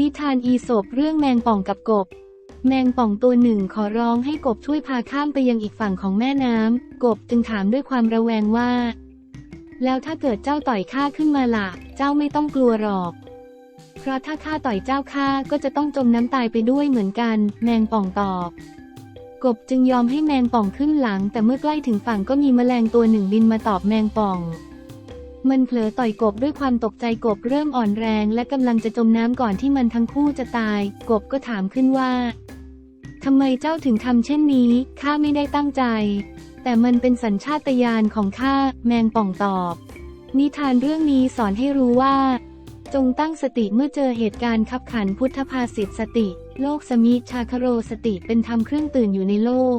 นิทานอีโสบเรื่องแมงป่องกับกบ แมงป่องตัวหนึ่งขอร้องให้กบช่วยพาข้ามไปยังอีกฝั่งของแม่น้ำ กบจึงถามด้วยความระแวงว่า แล้วถ้าเกิดเจ้าต่อยข้าขึ้นมาล่ะ เจ้าไม่ต้องกลัวหรอก เพราะถ้าข้าต่อยเจ้าข้าก็จะต้องจมน้ำตายไปด้วยเหมือนกัน แมงป่องตอบ กบจึงยอมให้แมงป่องขึ้นหลัง แต่เมื่อใกล้ถึงฝั่งก็มีแมลงตัวหนึ่งบินมาตอบแมงป่อง มันเผลอต่อยกบด้วยความตกใจกบเริ่มอ่อนแรงและกำลังจะจมน้ำก่อนที่มันทั้งคู่จะตาย กบก็ถามขึ้นว่าทำไมเจ้าถึงทำเช่นนี้ ข้าไม่ได้ตั้งใจ แต่มันเป็นสัญชาตญาณของข้า แมงป่องตอบ นิทานเรื่องนี้สอนให้รู้ว่า จงตั้งสติเมื่อเจอเหตุการณ์ขับขันพุทธภาษิตสติ โลกสมิชาคโรสติเป็นธรรมเครื่องตื่นอยู่ในโลก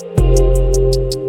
Thank you